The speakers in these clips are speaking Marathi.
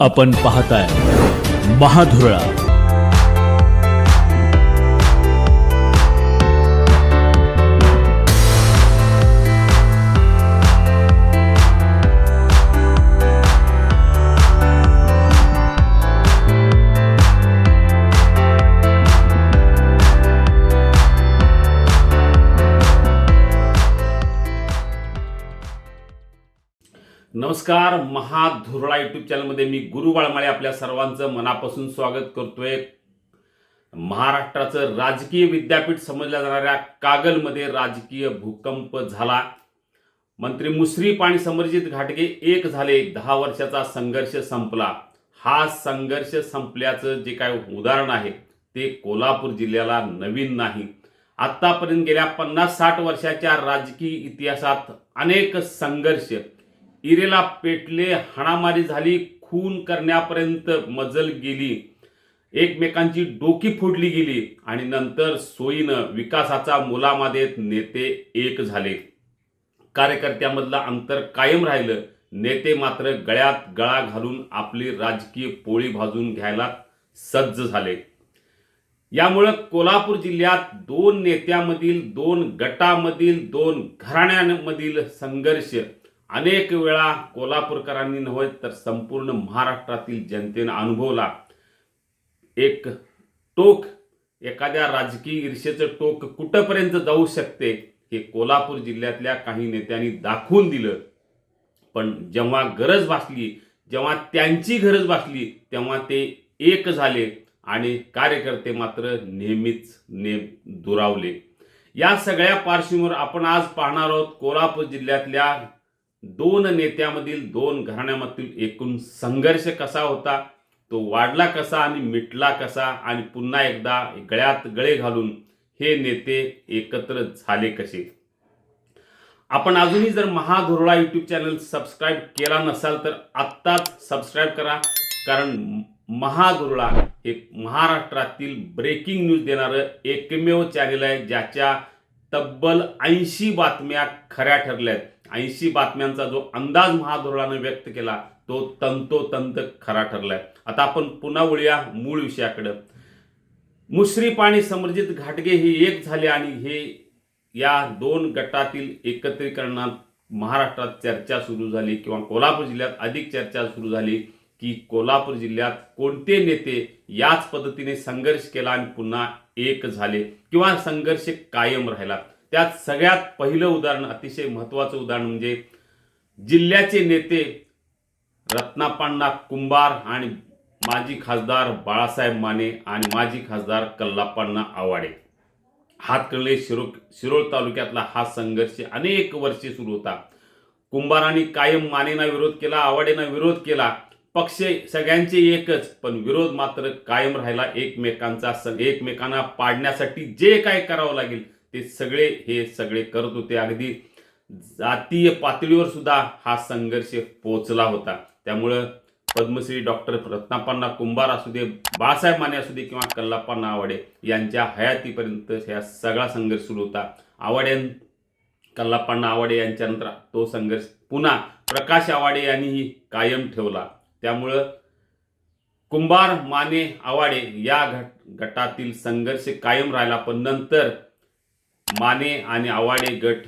आपण पाहताय महाधुरळा. नमस्कार महाधुरळा युट्यूब चॅनलमध्ये मी गुरु बाळमाळे आपल्या सर्वांचं मनापासून स्वागत करतोय. महाराष्ट्राचं राजकीय विद्यापीठ समजल्या जाणाऱ्या कागलमध्ये राजकीय भूकंप झाला. मंत्री मुश्रीफ आणि समरजित घाटगे एक झाले दहा वर्षाचा संघर्ष संपला. हा संघर्ष संपल्याचं जे काय उदाहरण आहे ते कोल्हापूर जिल्ह्याला नवीन नाही. आत्तापर्यंत गेल्या पन्नास साठ वर्षाच्या राजकीय इतिहासात अनेक संघर्ष इरेला पेटले हाणामारी झाली खून करण्यापर्यंत मजल गेली. एकमेकांची डोकी फोडली गेली आणि नंतर सोयीनं विकासाचा मुलामा देत नेते एक झाले. कार्यकर्त्यामधलं अंतर कायम राहिलं. नेते मात्र गळ्यात गळा घालून आपली राजकीय पोळी भाजून घ्यायला सज्ज झाले. यामुळं कोल्हापूर जिल्ह्यात दोन नेत्यामधील दोन गटामधील दोन घराण्यांमधील संघर्ष अनेक वेळा कोल्हापूरकरांनी नव्हे तर संपूर्ण महाराष्ट्रातील जनतेनं अनुभवला. एक टोक एखाद्या राजकीय ईर्षेचं टोक कुठंपर्यंत जाऊ शकते हे कोल्हापूर जिल्ह्यातल्या काही नेत्यांनी दाखवून दिलं. पण जेव्हा गरज भासली जेव्हा त्यांची गरज भासली तेव्हा ते एक झाले आणि कार्यकर्ते मात्र नेहमीच नेम दुरावले. या सगळ्या पार्श्वभूमीवर आपण आज पाहणार आहोत कोल्हापूर जिल्ह्यातल्या दोन नेत्यामधील दोन घराण्यामधील एकूण संघर्ष कसा होता? तो वाढला कसा आणि मिटला कसा? आणि पुन्हा एकदा गळ्यात गळे घालून हे नेते एकत्र झाले कसे? आपण अजूनही जर महाधुरळा यूट्यूब चॅनल सबस्क्राईब केला नसाल तर आत्ताच सबस्क्राईब करा. कारण महाधुरळा हे महाराष्ट्रातील ब्रेकिंग न्यूज देणारं एकमेव चॅनल आहे ज्याच्या तब्बल ऐंशी बातम्या खऱ्या ठरल्या आहेत ऐंशी बातम्यांचा जो अंदाज महाधोरणानं व्यक्त केला तो तंतोतंत खरा ठरलाय. आता आपण पुन्हा वळूया मूळ विषयाकडं. मुश्रीफ आणि समर्जित घाटगे हे एक झाले आणि हे या दोन गटातील एकत्रीकरणात महाराष्ट्रात चर्चा सुरू झाली किंवा कोल्हापूर जिल्ह्यात अधिक चर्चा सुरू झाली की कोल्हापूर जिल्ह्यात कोणते नेते याच पद्धतीने संघर्ष केला आणि पुन्हा एक झाले किंवा संघर्ष कायम राहिला. त्यात सगळ्यात पहिलं उदाहरण अतिशय महत्त्वाचं उदाहरण म्हणजे जिल्ह्याचे नेते रत्नापांना कुंभार आणि माजी खासदार बाळासाहेब माने आणि माजी खासदार कल्लापांना आवाडे. हातकणले शिरो शिरोळ तालुक्यातला हा संघर्ष अनेक वर्षे सुरू होता. कुंभारांनी कायम मानेना विरोध केला आवाडेना विरोध केला. पक्ष सगळ्यांचे एकच पण विरोध मात्र कायम राहिला एकमेकांचा स- एकमेकांना पाडण्यासाठी जे काय करावं लागेल ते सगळे हे सगळे करत होते. अगदी जातीय पातळीवर सुद्धा हा संघर्ष पोचला होता. त्यामुळं पद्मश्री डॉक्टर रत्नापांना कुंभार असू दे बाळासाहेब माने असू दे किंवा कल्लाप्पा आवाडे यांच्या हयातीपर्यंत ह्या सगळा संघर्ष सुरू होता. आवाड्यां कल्लाप्पांना आवाडे यांच्यानंतर तो संघर्ष पुन्हा प्रकाश आवाडे यांनीही कायम ठेवला. त्यामुळं कुंभार माने आवाडे या घट गटातील संघर्ष कायम राहिला. पण नंतर माने आणि आवाडे गट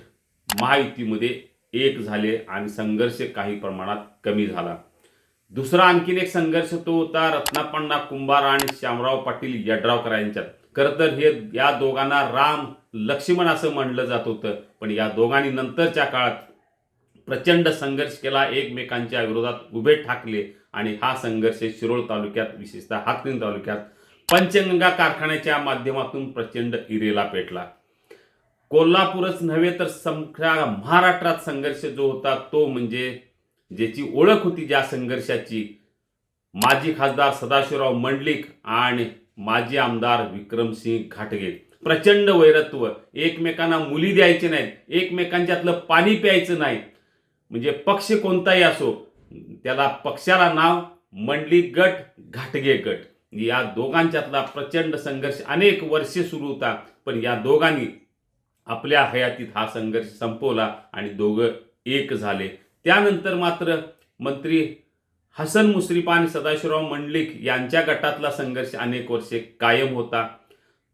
महायुतीमध्ये एक झाले आणि संघर्ष काही प्रमाणात कमी झाला. दुसरा आणखीन एक संघर्ष तो होता रत्नापण्णा कुंभार आणि श्यामराव पाटील यड्रावकर यांच्यात खरं तर हे या दोघांना राम लक्ष्मण असं म्हणलं जात होतं. पण या दोघांनी नंतरच्या काळात प्रचंड संघर्ष केला. एकमेकांच्या विरोधात उभे ठाकले आणि हा संघर्ष शिरोळ तालुक्यात विशेषतः हातकणी तालुक्यात पंचगंगा कारखान्याच्या माध्यमातून प्रचंड इरेला पेटला. कोल्हापूरच नव्हे तर संख्या महाराष्ट्रात संघर्ष जो होता तो म्हणजे ज्याची ओळख होती ज्या संघर्षाची माजी खासदार सदाशिवराव मंडलिक आणि माजी आमदार विक्रमसिंह घाटगे. प्रचंड वैरत्व एकमेकांना मुली द्यायचे नाहीत एकमेकांच्यातलं पाणी प्यायचं नाही म्हणजे पक्ष कोणताही असो त्याला पक्षाला नाव मंडलिक गट घाटगे गट. या दोघांच्यातला प्रचंड संघर्ष अनेक वर्षे सुरू होता पण या दोघांनी आपल्या हयातीत हा संघर्ष संपवला आणि दोघं एक झाले. त्यानंतर मात्र मंत्री हसन मुश्रीफ आणि सदाशिवराव मंडलिक यांच्या गटातला संघर्ष अनेक वर्षे कायम होता.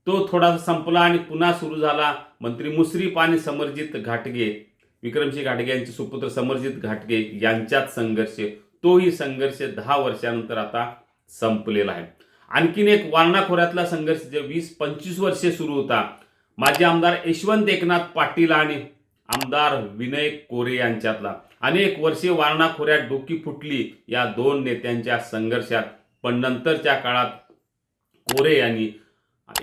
तो थोडासा संपला आणि पुन्हा सुरू झाला मंत्री मुश्रीफ आणि समरजित घाटगे. विक्रमसिंह घाटगे यांचे सुपुत्र समरजित घाटगे यांच्यात संघर्ष. तोही संघर्ष दहा वर्षानंतर आता संपलेला आहे. आणखीन एक वारणा खोऱ्यातला संघर्ष जे वीस पंचवीस वर्षे सुरू होता. माजी आमदार यशवंत एकनाथ पाटील आणि आमदार विनय कोरे यांच्यातला. अनेक वर्षे वारणा खोऱ्यात डोकी फुटली. या दोन नेत्यांच्या संघर्षात पण नंतरच्या काळात कोरे यांनी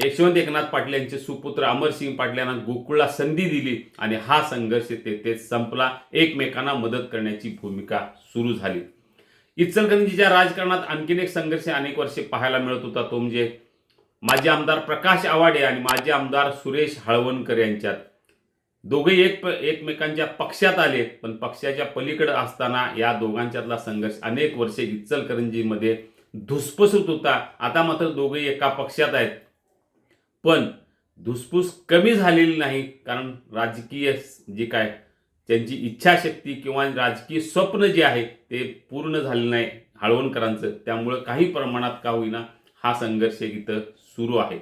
यशवंत एकनाथ पाटील यांचे सुपुत्र अमरसिंग पाटील यांना गोकुळला संधी दिली आणि हा संघर्ष तेथे संपला. एकमेकांना मदत करण्याची भूमिका सुरू झाली. इचलकरंजीच्या राजकारणात आणखीन एक संघर्ष अनेक वर्षे पाहायला मिळत होता तो म्हणजे माजी आमदार प्रकाश आवाडे आणि माजी आमदार सुरेश हळवणकर यांच्यात. दोघे एक एकमेकांच्या पक्षात आले पण पक्षाच्या पलीकडे असताना या दोघांच्यातला संघर्ष अनेक वर्षे इचलकरंजीमध्ये धुसफुसत होता. आता मात्र दोघे एका पक्षात आहेत. पण धुसफूस कमी झालेली नाही कारण राजकीय जी काय त्यांची इच्छाशक्ती किंवा राजकीय स्वप्न जे आहे ते पूर्ण झालेलं नाही हळवणकरांचं. त्यामुळं काही प्रमाणात का होईना हा संघर्ष इथं सुरू आहे.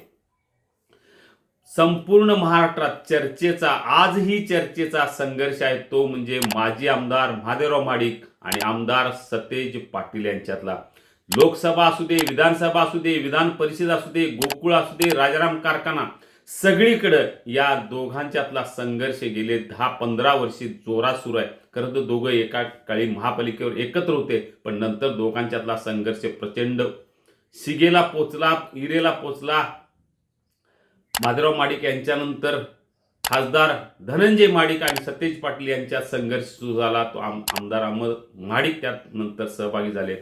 संपूर्ण महाराष्ट्रात चर्चेचा आजही चर्चेचा संघर्ष आहे तो म्हणजे माजी आमदार महादेवराव महाडिक आणि आमदार सतेज पाटील यांच्यातला. लोकसभा असू दे विधानसभा असू दे विधान परिषद असू दे गोकुळ असू दे राजाराम कारखाना सगळीकडं या दोघांच्यातला संघर्ष गेले दहा पंधरा वर्षी जोरात सुरू आहे. खरं तर दोघं एका काळी महापालिकेवर एकत्र होते पण नंतर दोघांच्यातला संघर्ष प्रचंड शिगेला पोचला इरेला पोचला. माधवराव माडिक यांच्यानंतर खासदार धनंजय माडिक आणि सतेज पाटील यांच्यात संघर्ष सुरू झाला. तो आम आमदार अमर माडिक त्यात नंतर सहभागी झाले.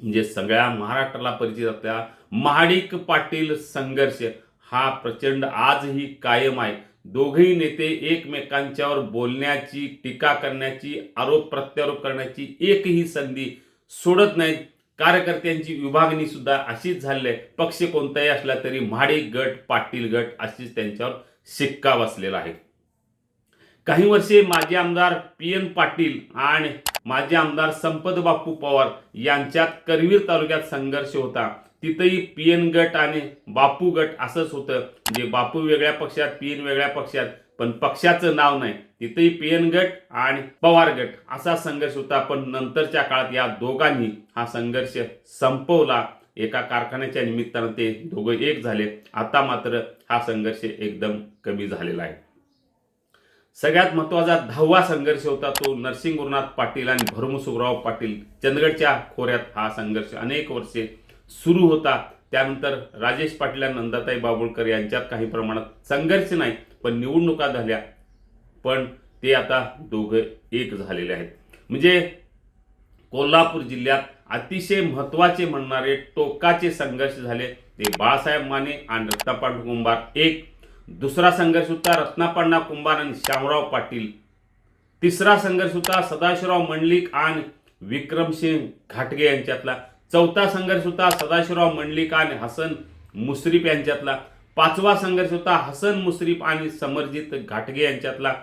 म्हणजे सगळ्या महाराष्ट्राला परिचित असलेला महाडिक पाटील संघर्ष हा प्रचंड आजही कायम आहे. दोघेही नेते एकमेकांच्यावर बोलण्याची टीका करण्याची आरोप प्रत्यारोप करण्याची एकही संधी सोडत नाहीत. कार्यकर्त्यांची विभागणी सुद्धा अशीच झाली आहे. पक्ष कोणताही असला तरी म्हाडे गट पाटील गट अशीच त्यांच्यावर शिक्का बसलेला आहे. काही वर्षे माजी आमदार पी एन पाटील आणि माजी आमदार संपत बापू पवार यांच्यात करवीर तालुक्यात संघर्ष होता. तिथंही पी एन गट आणि बापू गट असंच होतं. जे बापू वेगळ्या पक्षात पी एन वेगळ्या पक्षात पण पक्षाचं नाव नाही. तिथेही पियन गट आणि पवार गट असा संघर्ष होता. पण नंतरच्या काळात या दोघांनी हा संघर्ष संपवला. एका कारखान्याच्या निमित्तानं ते दोघं एक झाले. आता मात्र हा संघर्ष एकदम कमी झालेला आहे. सगळ्यात महत्त्वाचा दहावा संघर्ष होता तो नरसिंग गुरुनाथ पाटील आणि भरमुसुबराव पाटील. चंदगडच्या खोऱ्यात हा संघर्ष अनेक वर्षे सुरू होता. त्यानंतर राजेश पाटील आणि नंदाताई बाबुळकर यांच्यात काही प्रमाणात संघर्ष नाही पण निवडणुका झाल्या. पण ते आता दोघं एक झालेले आहेत. म्हणजे कोल्हापूर जिल्ह्यात अतिशय महत्त्वाचे म्हणणारे टोकाचे संघर्ष झाले. ते बाळासाहेब माने आणि रत्नापांड कुंभार एक. दुसरा संघर्ष होता रत्नापांडा कुंभार आणि श्यामराव पाटील. तिसरा संघर्ष होता सदाशिवराव मंडलिक आणि विक्रमसिंग घाटगे यांच्यातला. चौथा संघर्ष होता सदाशिवराव मंडलिक आणि हसन मुश्रीफ यांच्यातला. पाचवा संघर्ष होता हसन मुश्रीफ आणि समरजित घाटगे यांच्यातला.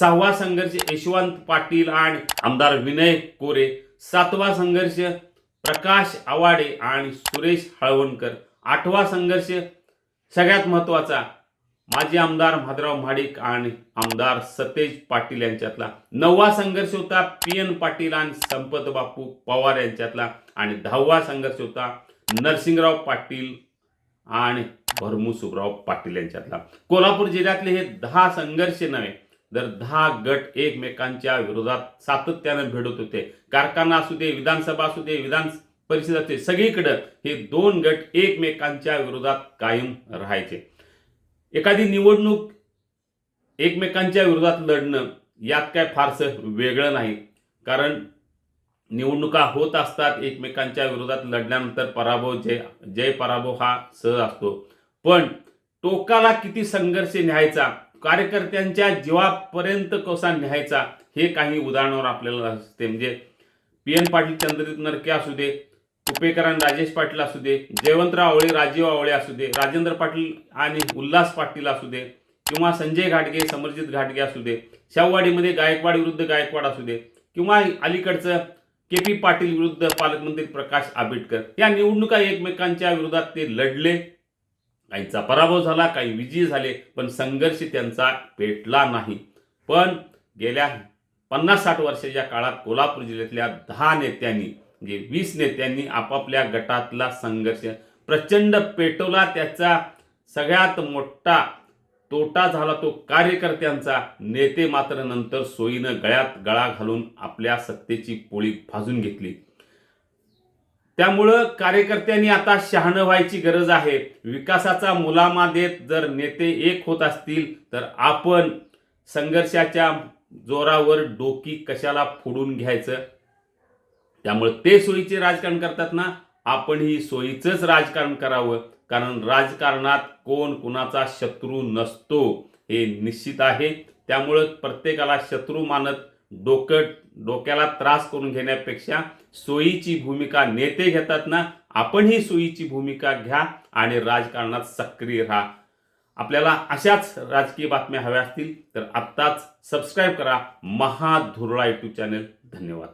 सहावा संघर्ष यशवंत पाटील आणि आमदार विनय कोरे. सातवा संघर्ष प्रकाश आवाडे आणि सुरेश हळवणकर. आठवा संघर्ष सगळ्यात महत्त्वाचा माजी आमदार माधवराव महाडिक आणि आमदार सतेज पाटील यांच्यातला. नववा संघर्ष होता पी एन पाटील आणि संपत बापू पवार यांच्यातला. आणि दहावा संघर्ष होता नरसिंगराव पाटील आणि भरमू सुबराव पाटील यांच्यातला. कोल्हापूर जिल्ह्यातले हे दहा संघर्ष नव्हे जर दहा गट एकमेकांच्या विरोधात सातत्यानं भिडत होते कारखाना असू दे विधानसभा असू दे विधान परिषद असते सगळीकडं हे दोन गट एकमेकांच्या विरोधात कायम राहायचे. एखादी निवडणूक एकमेकांच्या विरोधात लढणं यात काय फारसं वेगळं नाही. कारण निवडणुका होत असतात एकमेकांच्या विरोधात लढल्यानंतर पराभव जय जय पराभव हा सहज असतो. पण टोकाला किती संघर्ष न्यायचा कार्यकर्त्यांच्या जीवापर्यंत कसा न्यायचा हे काही उदाहरणावर आपल्याला असते. म्हणजे पी एन पाटील चंद्रजित नरके असू दे कुपेकरान राजेश पाटील असू दे जयवंतराव आवळे राजीव आवळे असू दे राजेंद्र पाटील आणि उल्हास पाटील असू दे किंवा संजय घाटगे समरजित घाटगे असू दे शाहूवाडीमध्ये गायकवाड विरुद्ध गायकवाड असू दे किंवा अलीकडचं के पी पाटील विरुद्ध पालकमंत्री प्रकाश आंबेडकर. या निवडणुका एकमेकांच्या विरोधात ते लढले. काहींचा पराभव झाला काही विजयी झाले पण संघर्ष त्यांचा पेटला नाही. पण गेल्या पन्नास साठ वर्षाच्या काळात कोल्हापूर जिल्ह्यातल्या दहा नेत्यांनी म्हणजे वीस नेत्यांनी आपापल्या गटातला संघर्ष प्रचंड पेटवला. त्याचा सगळ्यात मोठा तोटा झाला तो कार्यकर्त्यांचा. नेते मात्र नंतर सोयीनं गळ्यात गळा घालून आपल्या सत्तेची पोळी भाजून घेतली. त्यामुळं कार्यकर्त्यांनी आता शहाणं व्हायची गरज आहे. विकासाचा मुलामा देत जर नेते एक होत असतील तर आपण संघर्षाच्या जोरावर डोकी कशाला फोडून घ्यायचं? त्यामुळे ते सोयीचे राजकारण करतात ना आपणही सोयीचंच राजकारण करावं. कारण राजकारणात कोण कुणाचा शत्रू नसतो हे निश्चित आहे. त्यामुळं प्रत्येकाला शत्रू मानत डोकं डोक्याला त्रास करून घेण्यापेक्षा सोयीची भूमिका नेते घेतात ना आपणही सोयीची भूमिका घ्या आणि राजकारणात सक्रिय राहा. आपल्याला अशाच राजकीय बातम्या हव्या असतील तर आत्ताच सबस्क्राईब करा. महाधुरळा यूट्यूब चॅनल धन्यवाद.